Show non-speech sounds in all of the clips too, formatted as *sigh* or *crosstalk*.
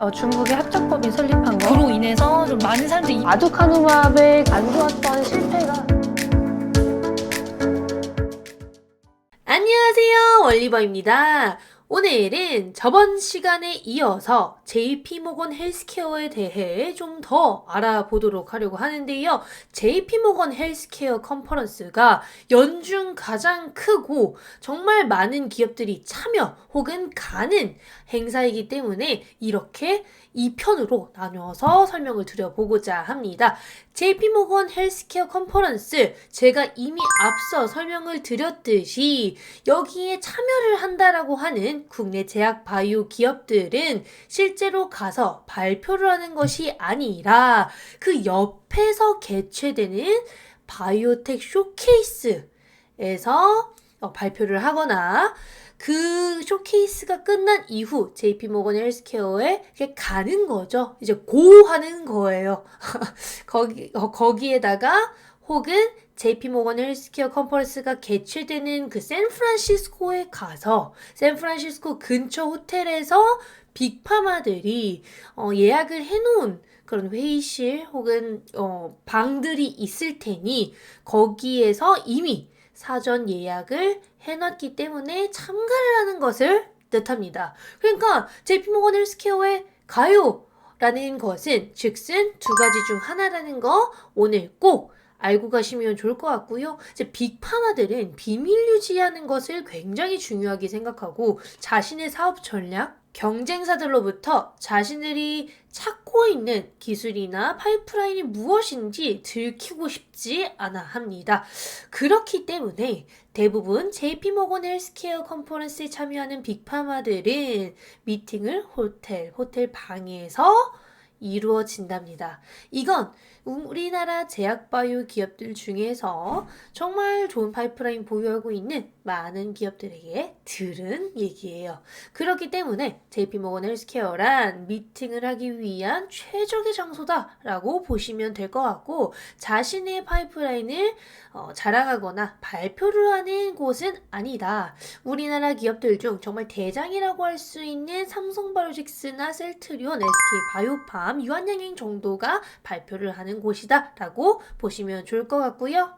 어, 중국의 합작법이 설립한 거. 그로 인해서 좀 많은 사람들이 아두카누밥의 안 좋았던 실패가 안녕하세요. 월리버입니다. 오늘은 저번 시간에 이어서 JP모건 헬스케어에 대해 좀 더 알아보도록 하려고 하는데요. JP모건 헬스케어 컨퍼런스가 연중 가장 크고 정말 많은 기업들이 참여 혹은 가는 행사이기 때문에 이렇게 2편으로 나눠서 설명을 드려보고자 합니다. JP모건 헬스케어 컨퍼런스 제가 이미 앞서 설명을 드렸듯이 여기에 참여를 한다라고 하는 국내 제약 바이오 기업들은 실제로 가서 발표를 하는 것이 아니라 그 옆에서 개최되는 바이오텍 쇼케이스에서 어, 발표를 하거나 그 쇼케이스가 끝난 이후 JP모건 헬스케어에 이렇게 가는 거죠. 이제 고 하는 거예요. *laughs* 거기 어, 거기에다가 혹은 JP모건 헬스케어 컨퍼런스가 개최되는 그 샌프란시스코에 가서 샌프란시스코 근처 호텔에서 빅파마들이 어, 예약을 해놓은 그런 회의실 혹은 어, 방들이 있을 테니 거기에서 이미 사전 예약을 해놨기 때문에 참가를 하는 것을 뜻합니다. 그러니까 JP모건 헬스케어에 가요! 라는 것은 즉슨 두 가지 중 하나라는 거 오늘 꼭 알고 가시면 좋을 것 같고요. 이제 빅파마들은 비밀 유지하는 것을 굉장히 중요하게 생각하고 자신의 사업 전략, 경쟁사들로부터 자신들이 찾고 있는 기술이나 파이프라인이 무엇인지 들키고 싶지 않아 합니다. 그렇기 때문에 대부분 JP모건 헬스케어 컨퍼런스에 참여하는 빅파마들은 미팅을 호텔, 호텔 방에서 이루어진답니다. 이건 우리나라 제약바이오 기업들 중에서 정말 좋은 파이프라인 보유하고 있는 많은 기업들에게 들은 얘기예요. 그렇기 때문에 JP모건 헬스케어란 미팅을 하기 위한 최적의 장소다라고 보시면 될 것 같고 자신의 파이프라인을 어, 자랑하거나 발표를 하는 곳은 아니다. 우리나라 기업들 중 정말 대장이라고 할 수 있는 삼성바이오직스나 셀트리온, SK바이오팜, 유한양행 정도가 발표를 하는 곳이다라고 보시면 좋을 것 같고요.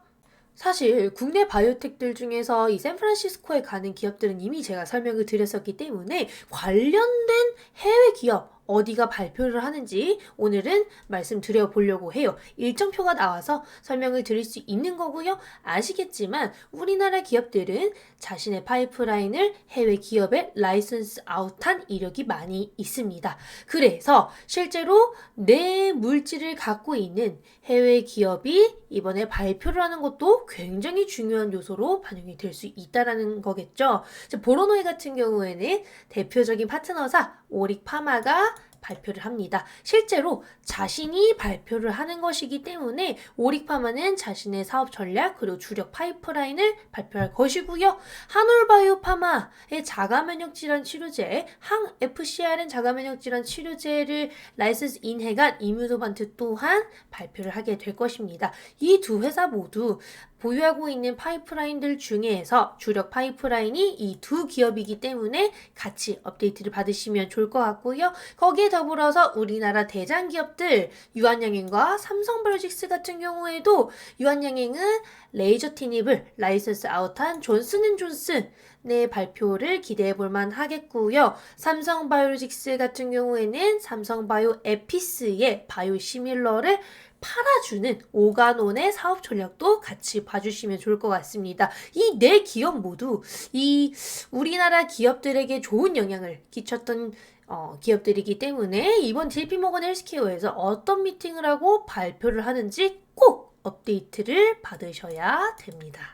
사실 국내 바이오텍들 중에서 이 샌프란시스코에 가는 기업들은 이미 제가 설명을 드렸었기 때문에 관련된 해외 기업 어디가 발표를 하는지 오늘은 말씀드려 보려고 해요. 일정표가 나와서 설명을 드릴 수 있는 거고요. 아시겠지만 우리나라 기업들은 자신의 파이프라인을 해외 기업에 라이선스 아웃한 이력이 많이 있습니다. 그래서 실제로 내 물질을 갖고 있는 해외 기업이 이번에 발표를 하는 것도 굉장히 중요한 요소로 반영이 될 수 있다라는 거겠죠. 보로노이 같은 경우에는 대표적인 파트너사 오릭 파마가 발표를 합니다. 실제로 자신이 발표를 하는 것이기 때문에 오릭파마는 자신의 사업 전략 그리고 주력 파이프라인을 발표할 것이고요. 한올바이오 파마의 자가 면역 질환 치료제, 항 FCRN 자가 면역 질환 치료제를 라이센스 인해간 이뮤노반트 또한 발표를 하게 될 것입니다. 이 두 회사 모두 보유하고 있는 파이프라인들 중에서 주력 파이프라인이 이 두 기업이기 때문에 같이 업데이트를 받으시면 좋을 것 같고요. 거기에 더불어서 우리나라 대장 기업들 유한양행과 삼성바이오직스 같은 경우에도 유한양행은 레이저 티닙을 라이선스 아웃한 존슨앤존슨 의 발표를 기대해 볼만 하겠고요. 삼성 바이오직스 같은 경우에는 삼성 바이오 에피스의 바이오 시밀러를 팔아주는 오가논의 사업 전략도 같이 봐주시면 좋을 것 같습니다. 이 네 기업 모두 이 우리나라 기업들에게 좋은 영향을 끼쳤던 어, 기업들이기 때문에 이번 JP모건 헬스케어에서 어떤 미팅을 하고 발표를 하는지 꼭 업데이트를 받으셔야 됩니다.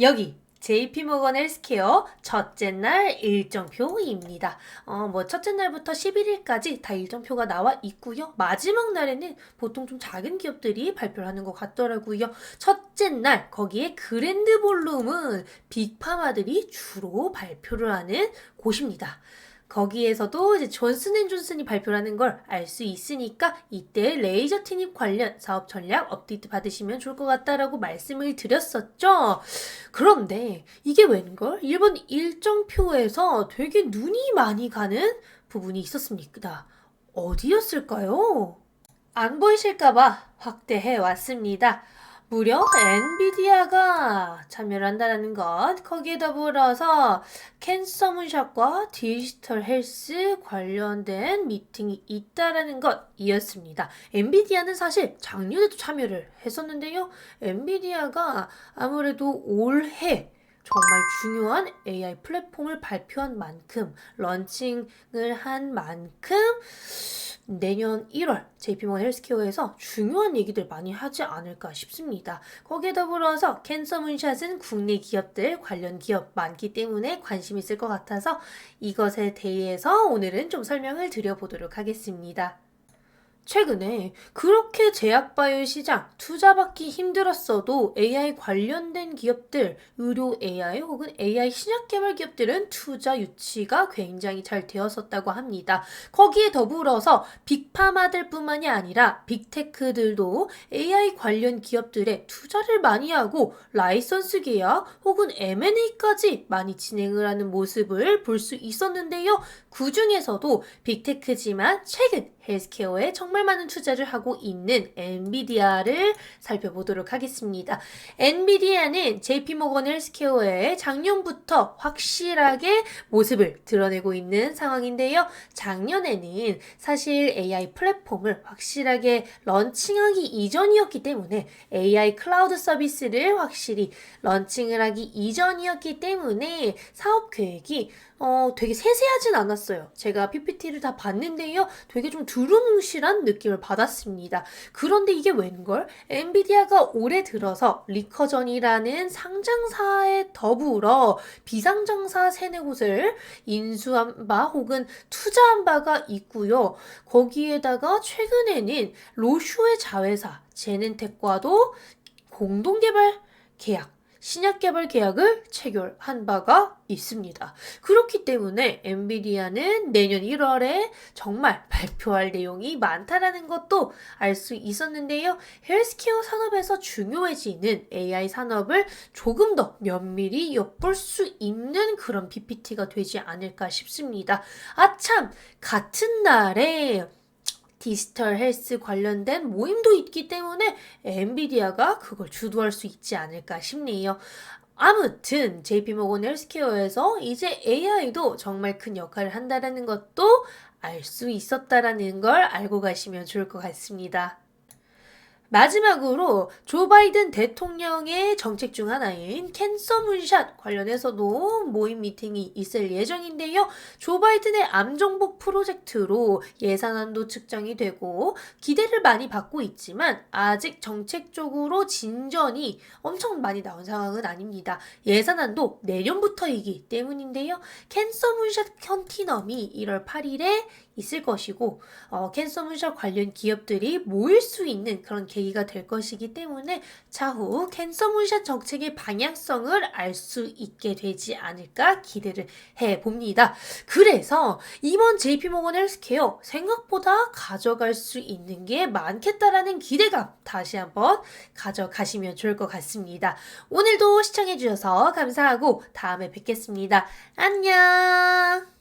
여기 JP모건 헬스케어 첫째 날 일정표입니다. 어, 뭐 첫째 날부터 11일까지 다 일정표가 나와 있고요. 마지막 날에는 보통 좀 작은 기업들이 발표를 하는 것 같더라고요. 첫째 날 거기에 그랜드 볼룸은 빅파마들이 주로 발표를 하는 곳입니다. 거기에서도 이제 존슨앤존슨이 발표하는 걸 알 수 있으니까 이때 레이저 티닙 관련 사업 전략 업데이트 받으시면 좋을 것 같다라고 말씀을 드렸었죠. 그런데 이게 웬걸? 일본 일정표에서 되게 눈이 많이 가는 부분이 있었습니다. 어디였을까요? 안 보이실까봐 확대해 왔습니다. 무려 엔비디아가 참여를 한다는 것, 거기에 더불어서 캔서 문샷과 디지털 헬스 관련된 미팅이 있다라는 것이었습니다. 엔비디아는 사실 작년에도 참여를 했었는데요. 엔비디아가 아무래도 올해 정말 중요한 AI 플랫폼을 발표한 만큼, 런칭을 한 만큼, 내년 1월 JP모건 헬스케어에서 중요한 얘기들 많이 하지 않을까 싶습니다. 거기에 더불어서 캔서 문샷은 국내 기업들 관련 기업 많기 때문에 관심 있을 것 같아서 이것에 대해서 오늘은 좀 설명을 드려보도록 하겠습니다. 최근에 그렇게 제약바이오 시장 투자받기 힘들었어도 AI 관련된 기업들, 의료 AI 혹은 AI 신약 개발 기업들은 투자 유치가 굉장히 잘 되었었다고 합니다. 거기에 더불어서 빅파마들뿐만이 아니라 빅테크들도 AI 관련 기업들에 투자를 많이 하고 라이선스 계약 혹은 M&A까지 많이 진행을 하는 모습을 볼 수 있었는데요. 그 중에서도 빅테크지만 최근 헬스케어에 정말 많은 투자를 하고 있는 엔비디아를 살펴보도록 하겠습니다. 엔비디아는 JP모건 헬스케어에 작년부터 확실하게 모습을 드러내고 있는 상황인데요. 작년에는 사실 AI 플랫폼을 확실하게 런칭하기 이전이었기 때문에 AI 클라우드 서비스를 확실히 런칭을 하기 이전이었기 때문에 사업 계획이 어, 되게 세세하진 않았어요. 제가 PPT를 다 봤는데요. 되게 좀 두루뭉실한 느낌을 받았습니다. 그런데 이게 웬걸? 엔비디아가 올해 들어서 리커전이라는 상장사에 더불어 비상장사 세네 곳을 인수한 바 혹은 투자한 바가 있고요. 거기에다가 최근에는 로슈의 자회사 제넨텍과도 공동 개발 계약 신약 개발 계약을 체결한 바가 있습니다. 그렇기 때문에 엔비디아는 내년 1월에 정말 발표할 내용이 많다라는 것도 알 수 있었는데요. 헬스케어 산업에서 중요해지는 AI 산업을 조금 더 면밀히 엿볼 수 있는 그런 PPT가 되지 않을까 싶습니다. 아참 같은 날에 디지털 헬스 관련된 모임도 있기 때문에 엔비디아가 그걸 주도할 수 있지 않을까 싶네요. 아무튼 JP모건 헬스케어에서 이제 AI도 정말 큰 역할을 한다는 것도 알 수 있었다라는 걸 알고 가시면 좋을 것 같습니다. 마지막으로 조 바이든 대통령의 정책 중 하나인 캔서 문샷 관련해서도 모임 미팅이 있을 예정인데요. 조 바이든의 암정복 프로젝트로 예산안도 측정이 되고 기대를 많이 받고 있지만 아직 정책적으로 진전이 엄청 많이 나온 상황은 아닙니다. 예산안도 내년부터이기 때문인데요. 캔서 문샷 컨티넘이 1월 8일에 있을 것이고 어, 캔서 문샷 관련 기업들이 모일 수 있는 그런 계기가 될 것이기 때문에 차후 캔서 문샷 정책의 방향성을 알 수 있게 되지 않을까 기대를 해 봅니다. 그래서 이번 JP모건 헬스케어 생각보다 가져갈 수 있는 게 많겠다라는 기대감 다시 한번 가져가시면 좋을 것 같습니다. 오늘도 시청해 주셔서 감사하고 다음에 뵙겠습니다. 안녕!